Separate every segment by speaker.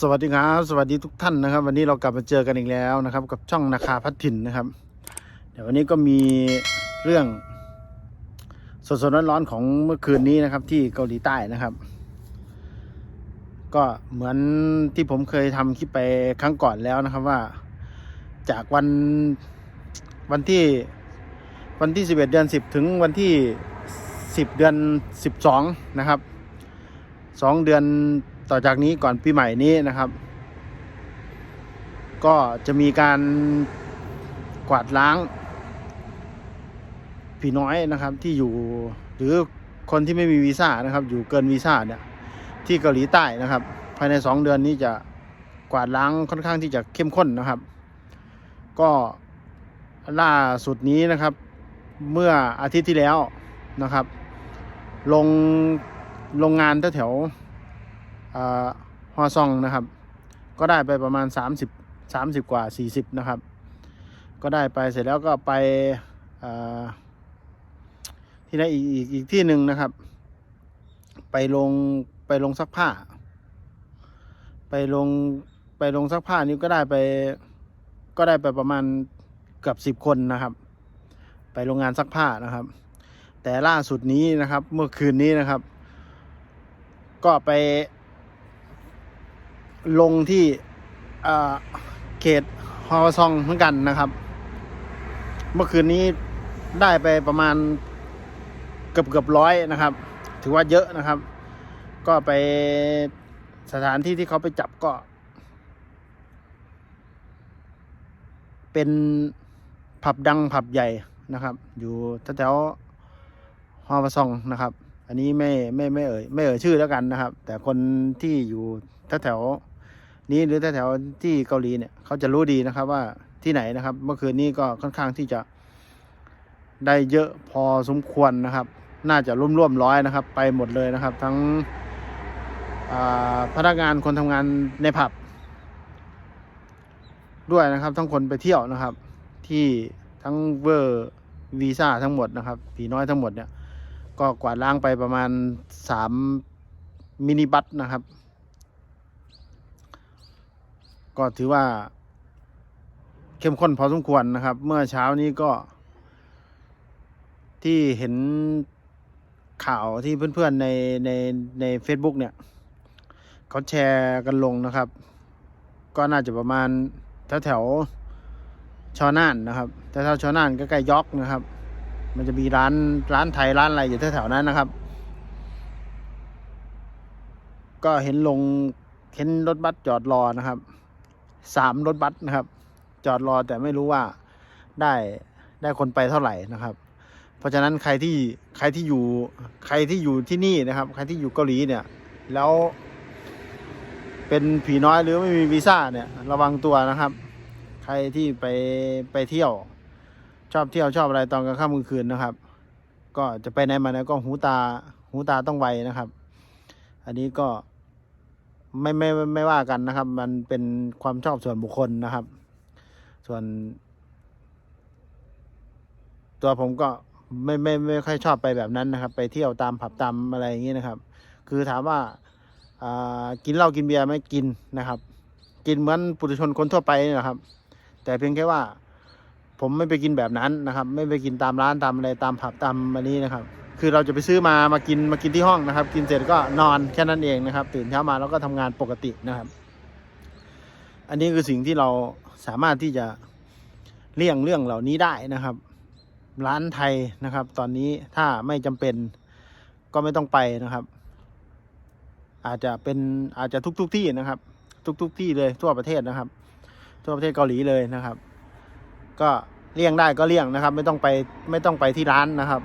Speaker 1: สวัสดีครับ สวัสดีทุกท่านนะครับ วันนี้เรากลับมาเจอกันอีกแล้วนะครับ กับช่องนาคาพัฒถิ่นนะครับ เดี๋ยววันนี้ก็มีเรื่องสดๆร้อนๆของเมื่อคืนนี้นะครับ ที่เกาหลีใต้นะครับ ก็เหมือนที่ผมเคยทำคลิปไปครั้งก่อนแล้วนะครับว่า จากวันวันที่วันที่ 11 เดือน 10 ถึงวันที่ 10 เดือน 12 นะครับสองเดือน ต่อจากนี้ก่อนปีใหม่นี้นะครับ ก็จะมีการกวาดล้าง ผีน้อยนะครับที่อยู่หรือคนที่ไม่มีวีซ่านะครับ อยู่เกินวีซ่าเนี่ย ที่เกาหลีใต้นะครับ ภายในสองเดือนนี้จะกวาดล้างค่อนข้างที่จะเข้มข้นนะครับ ก็ล่าสุดนี้นะครับ เมื่ออาทิตย์ที่แล้วนะครับ ลงโรงงานแถว ฮอซองนะครับ ก็ได้ไปประมาณ 30 30 กว่า 40 นะครับ ก็ได้ไปเสร็จแล้วก็ไปที่ไหนอีกอีกอีกที่หนึ่งนะครับ ไปลงไปลงซักผ้า ไปลงไปลงซักผ้านี้ก็ได้ไปก็ได้ไปประมาณเกือบสิบคนนะครับ ไปโรงงานซักผ้านะครับ แต่ล่าสุดนี้นะครับ เมื่อคืนนี้นะครับ ก็ไป ลงที่เขตฮอซองเหมือนกันนะครับ เมื่อคืนนี้ได้ไปประมาณเกือบเกือบร้อยนะครับ ถือว่าเยอะนะครับ ก็ไปสถานที่ที่เขาไปจับก็ เป็นผับดังผับใหญ่นะครับ อยู่แถวฮอซองนะครับ อันนี้ไม่ไม่ไม่เอ่ยไม่เอ่ยชื่อแล้วกันนะครับ แต่คนที่อยู่ แถวๆนี้หรือแถวๆที่เกาหลีเนี่ยเขาจะรู้ดีนะครับว่าที่ไหนนะครับ เมื่อคืนนี้ก็ค่อนข้างที่จะได้เยอะพอสมควรนะครับ น่าจะร่วมๆร้อยนะครับ ไปหมดเลยนะครับ ทั้งพนักงานคนทำงานในผับ ด้วยนะครับ ทั้งคนไปเที่ยวนะครับ ที่ทั้งเวอร์วีซ่าทั้งหมดนะครับ ผีน้อยทั้งหมดเนี่ย ก็กวาดล้างไปประมาณสามมินิบัสนะครับ ก็ถือว่า เข้มข้นพอสมควรนะครับ เมื่อเช้านี้ก็ ที่เห็นข่าวที่เพื่อนๆในในใน Facebook เนี่ย เขาแชร์กันลงนะครับ ก็น่าจะประมาณแถวแถวๆชอน่านนะครับแถวแถวๆชอน่านก็ใกล้ยอกนะครับ มันจะมีร้านร้านไทยร้านอะไรอยู่แถวๆนั้นนะครับ ก็เห็นลงเห็นรถบัสจอดรอนะครับ สามรถบัสนะครับ จอดรอแต่ไม่รู้ว่าได้ได้คนไปเท่าไหร่นะครับ เพราะฉะนั้นใครที่ใครที่อยู่ใครที่อยู่ที่นี่นะครับ ใครที่อยู่เกาหลีเนี่ย แล้วเป็นผีน้อยหรือไม่มีวีซ่าเนี่ยระวังตัวนะครับ ใครที่ไปไปเที่ยว ชอบเที่ยวชอบอะไรตอนกลางค่ำกลางคืนนะครับ ก็จะไปไหนมาไหนก็หูตาหูตาต้องไวนะครับ อันนี้ก็ ไม่ไม่ไม่ไม่ว่ากันนะครับ มันเป็นความชอบส่วนบุคคลนะครับ ส่วน ตัวผมก็ไม่ไม่ไม่ค่อยชอบไปแบบนั้นนะครับ ไปเที่ยวตามผับตามอะไรอย่างนี้นะครับ คือถามว่าอ่ากินเหล้ากินเบียร์ไหม่กินนะครับ กินเหมือนปุถุชนคนทั่วไปนี่นะครับ แต่เพียงแค่ว่า ผมไม่ไปกินแบบนั้นนะครับ ไม่ไปกินตามร้านตามอะไรตามผับตามอันนี้นะครับ คือเราจะไปซื้อมามากินมากินที่ห้องนะครับ กินเสร็จก็นอนแค่นั้นเองนะครับ ตื่นเช้ามาแล้วก็ทำงานปกตินะครับ อันนี้คือสิ่งที่เราสามารถที่จะเลี่ยงเรื่องเหล่านี้ได้นะครับ ร้านไทยนะครับ ตอนนี้ถ้าไม่จำเป็นก็ไม่ต้องไปนะครับ อาจจะเป็นอาจจะทุกๆทที่นะครับ ทุกๆทที่เลยทั่วประเทศนะครับ ทั่วประเทศเกาหลีเลยนะครับ ก็เลี่ยงได้ก็เลี่ยงนะครับ ไม่ต้องไปไม่ต้องไปที่ร้านนะครับ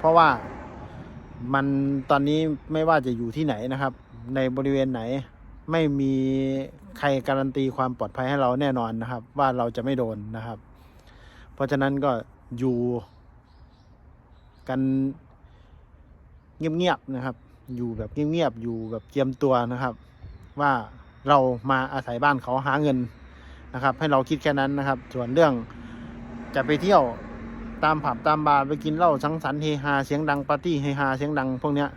Speaker 1: เพราะว่ามันตอนนี้ไม่ว่าจะอยู่ที่ไหนนะครับ ในบริเวณไหนไม่มีใครการันตีความปลอดภัยให้เราแน่นอนนะครับ ว่าเราจะไม่โดนนะครับ เพราะฉะนั้นก็อยู่กันเงียบๆนะครับ อยู่แบบเงียบๆอยู่แบบเจียมตัวนะครับ ว่าเรามาอาศัยบ้านเขาหาเงินนะครับ ให้เราคิดแค่นั้นนะครับ ส่วนเรื่องจะไปเที่ยว ตามผับตามบาร์ไปกินเหล้าสังสรรค์เฮฮาเสียงดังปาร์ตี้เฮฮาเสียงดังพวกเนี้ย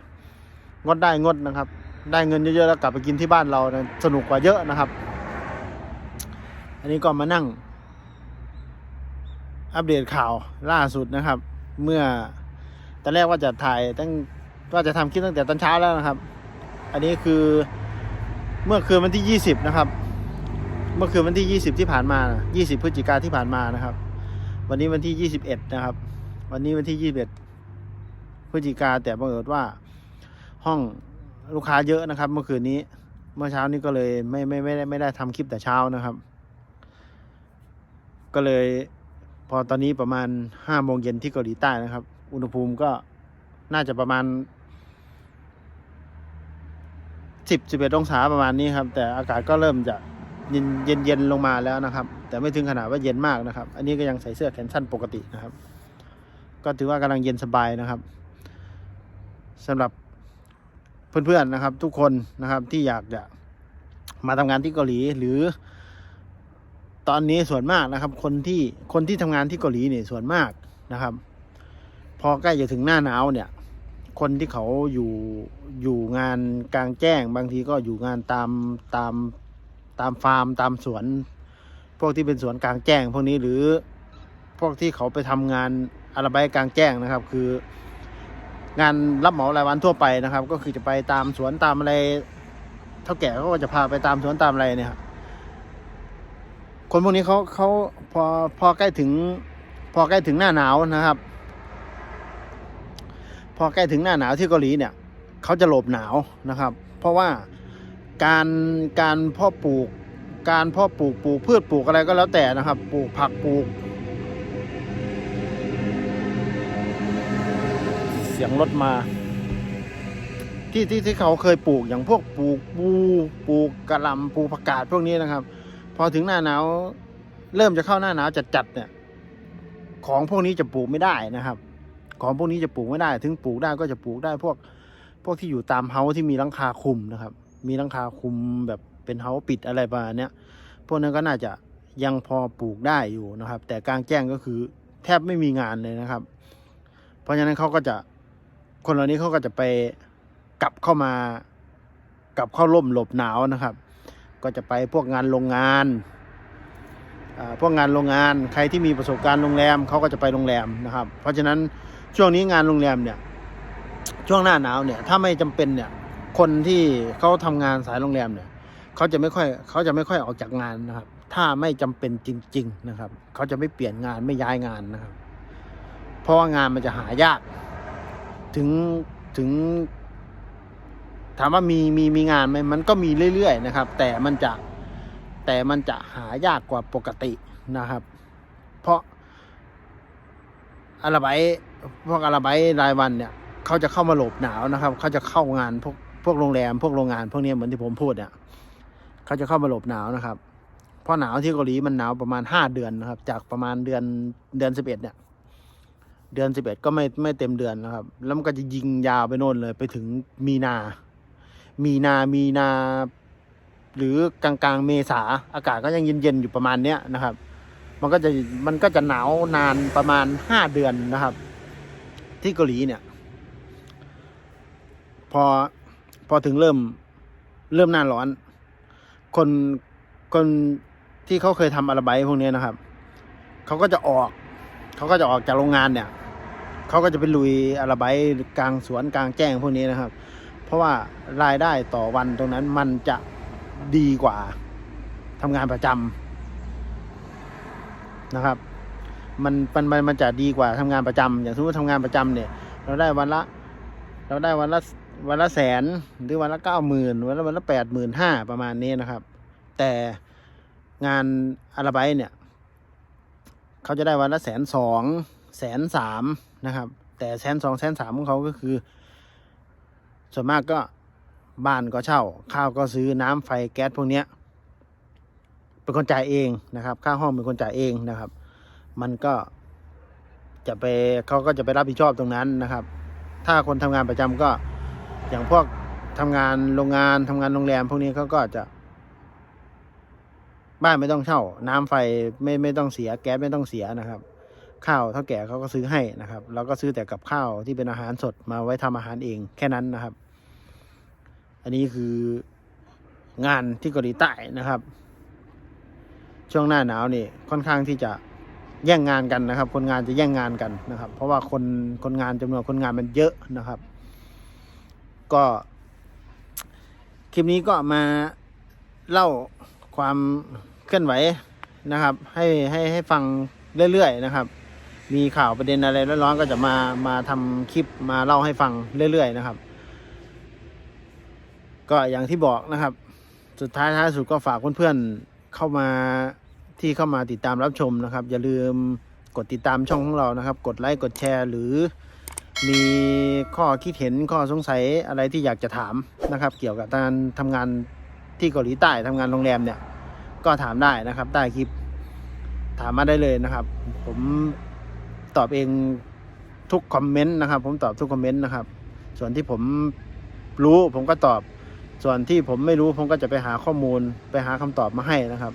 Speaker 1: งดได้งดนะครับ ได้เงินเยอะๆแล้วกลับไปกินที่บ้านเรานะสนุกกว่าเยอะนะครับ อันนี้ก็มานั่ง อัปเดตข่าวล่าสุดนะครับ เมื่อตอนแรกว่าจะถ่ายตั้งว่าจะทำคลิปตั้งแต่ตอนเช้าแล้วนะครับ อันนี้คือเมื่อคืนวันที่ยี่สิบนะครับ เมื่อคืนวันที่ยี่สิบที่ผ่านมายี่สิบพฤศจิกาที่ผ่านมานะครับ วันนี้วันที่ยี่สิบเอ็ดนะครับ วันนี้วันที่ยี่สิบเอ็ดพฤศจิกาแต่บังเอิญว่า ห้องลูกค้าเยอะนะครับ เมื่อคืนนี้ เมื่อเช้านี้ก็เลยไม่ไม่ไม่ได้ไม่ได้ทำคลิปแต่เช้านะครับ ก็เลยพอตอนนี้ประมาณห้าโมงเย็นที่เกาหลีใต้นะครับ อุณหภูมิก็น่าจะประมาณสิบสิบเอ็ดองศาประมาณนี้ครับ แต่อากาศก็เริ่มจะ เย็นเย็นเย็นลงมาแล้วนะครับ แต่ไม่ถึงขนาดว่าเย็นมากนะครับ อันนี้ก็ยังใส่เสื้อแขนสั้นปกตินะครับ ก็ถือว่ากำลังเย็นสบายนะครับสำหรับเพื่อนๆนะครับ ทุกคนนะครับที่อยากจะมาทำงานที่เกาหลีหรือ ตอนนี้ส่วนมากนะครับ คนที่คนที่ทำงานที่เกาหลีเนี่ยส่วนมากนะครับ พอใกล้จะถึงหน้าหนาวเนี่ย คนที่เขาอยู่อยู่งานกลางแจ้ง บางทีก็อยู่งานตามตาม ตามฟาร์มตามสวน พวกที่เป็นสวนกลางแจ้ง พวกนี้หรือพวกที่เขาไปทำงานอะไรใบกลางแจ้งนะครับ คือ งานรับเหมารายวันทั่วไปนะครับ ก็คือจะไปตามสวนตามอะไร เท่าแก่เขาก็จะพาไปตามสวนตามอะไรเนี่ยคนพวกนี้เขาเขาพอพอใกล้ถึง พอใกล้ถึงหน้าหนาวนะครับ พอใกล้ถึงหน้าหนาวที่เกาหลีเนี่ยเขาจะหลบหนาวนะครับ เพราะว่า การการเพ่อปลูก การเพ่อปลูกปลูกพืชปลูกอะไรก็แล้วแต่นะครับ ปลูกผักปลูก เสียงรถมา ที่ที่ที่เขาเคยปลูกอย่างพวกปลูกปูปลูกกระหลำปลูกผักกาดพวกนี้นะครับ พอถึงหน้าหนาวเริ่มจะเข้าหน้าหนาวจัดๆเนี่ย ของพวกนี้จะปลูกไม่ได้นะครับ ของพวกนี้จะปลูกไม่ได้ ถึงปลูกได้ก็จะปลูกได้พวกพวกที่อยู่ตามเฮาที่มีหลังคาคุมนะครับ มีหลังคาคุมแบบเป็นเฮาปิดอะไรประมาณเนี้ยพวกนั้นก็น่าจะยังพอปลูกได้อยู่นะครับ แต่กลางแจ้งก็คือแทบไม่มีงานเลยนะครับ เพราะฉะนั้นเขาก็จะคนเหล่านี้เขาก็จะไปกลับเข้ามากลับเข้าร่มหลบหนาวนะครับ ก็จะไปพวกงานโรงงานอ่าพวกงานโรงงานใครที่มีประสบการณ์โรงแรมเขาก็จะไปโรงแรมนะครับ เพราะฉะนั้นช่วงนี้งานโรงแรมเนี่ยช่วงหน้าหนาวเนี่ยถ้าไม่จำเป็นเนี่ย คนที่เขาทำงานสายโรงแรมเนี่ยเขาจะไม่ค่อยเขาจะไม่ค่อยออกจากงานนะครับ ถ้าไม่จำเป็นจริง ๆ นะครับเขาจะไม่เปลี่ยนงานไม่ย้ายงานนะครับ เพราะว่างานมันจะหายาก ถึงถึง ถามว่ามีมีมีงานไหมมันก็มีเรื่อยๆนะครับ แต่มันจะแต่มันจะหายากกว่าปกตินะครับ เพราะอาราไบพวกอาราไบรายวันเนี่ยเขาจะเข้ามาหลบหนาวนะครับ เขาจะเข้างานพวก พวกโรงแรมพวกโรงงาน พวกนี้เหมือนที่ผมพูดเนี่ยเขาจะเข้ามาหลบหนาวนะครับ เพราะหนาวที่เกาหลีมันหนาวประมาณห้าเดือนนะครับ จากประมาณเดือนเดือนสิบเอ็ดเนี่ย เดือนสิบเอ็ดก็ไม่ไม่เต็มเดือนนะครับ แล้วมันก็จะยิงยาวไปโน่นเลย ไปถึงมีนา มีนามีนา หรือกลางกลางเมษาอากาศก็ยังเย็นๆอยู่ประมาณเนี้ยนะครับ มันก็จะมันก็จะหนาวนานประมาณห้าเดือนนะครับ ที่เกาหลีเนี่ย พอ พอถึงเริ่มเริ่มหน้าร้อน คนคนที่เขาเคยทำอาราไบพวกนี้นะครับเขาก็จะออกเขาก็จะออกจากโรงงานเนี่ยเขาก็จะไปลุยอาราไบกลางสวนกลางแจ้งพวกนี้นะครับ เพราะว่ารายได้ต่อวันตรงนั้นมันจะดีกว่าทำงานประจำนะครับ มันมันมันมันจะดีกว่าทำงานประจำอย่างสมมติทำงานประจำเนี่ย เราได้วันละ เราได้วันละ วันละแสนหรือวันละเก้าหมื่นวันละวันละแปดหมื่นห้าประมาณนี้นะครับ แต่งานอาราไบเนี่ย เขาจะได้วันละแสนสองแสนสามนะครับ แต่แสนสองแสนสามของเขาก็คือ ส่วนมากก็บ้านก็เช่า ข้าวก็ซื้อน้ำไฟแก๊สพวกเนี้ยเป็นคนจ่ายเองนะครับ ค่าห้องเป็นคนจ่ายเองนะครับ มันก็จะไปเขาก็จะไปรับผิดชอบตรงนั้นนะครับ ถ้าคนทำงานประจำก็ อย่างพวกทำงานโรงงานทำงานโรงแรม พวกนี้เขาก็จะ บ้านไม่ต้องเช่า น้ำไฟไม่ไม่ต้องเสีย แก๊สไม่ต้องเสียนะครับ ข้าวเท่าแก่เขาก็ซื้อให้นะครับเราก็ซื้อแต่กับข้าวที่เป็นอาหารสดมาไว้ทำอาหารเองแค่นั้นนะครับ อันนี้คืองานที่เกาหลีใต้นะครับ ช่วงหน้าหนาวนี่ค่อนข้างที่จะแย่งงานกันนะครับ คนงานจะแย่งงานกันนะครับ เพราะว่าคนคนงานจำนวนคนงานมันเยอะนะครับ ก็ คลิปนี้ก็มาเล่าความเคลื่อนไหวนะครับ ให้ให้ให้ฟังเรื่อยๆนะครับ มีข่าวประเด็นอะไรร้อนๆก็จะมามาทำคลิปมาเล่าให้ฟังเรื่อยๆนะครับ ก็อย่างที่บอกนะครับ สุดท้ายท้ายสุดก็ฝากเพื่อนๆเข้ามาที่เข้ามาติดตามรับชมนะครับ อย่าลืมกดติดตามช่องของเรานะครับ กดไลค์กดแชร์หรือ มีข้อคิดเห็นข้อสงสัยอะไรที่อยากจะถามนะครับ เกี่ยวกับการทำงานที่เกาหลีใต้ทำงานโรงแรมเนี่ย ก็ถามได้นะครับ ใต้คลิปถามมาได้เลยนะครับ ผมตอบเองทุกคอมเมนต์นะครับ ผมตอบทุกคอมเมนต์นะครับ ส่วนที่ผมรู้ผมก็ตอบ ส่วนที่ผมไม่รู้ผมก็จะไปหาข้อมูลไปหาคำตอบมาให้นะครับ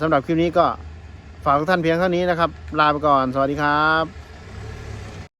Speaker 1: สำหรับคลิปนี้ก็ฝากทุกท่านเพียงเท่านี้นะครับ ลาไปก่อน สวัสดีครับ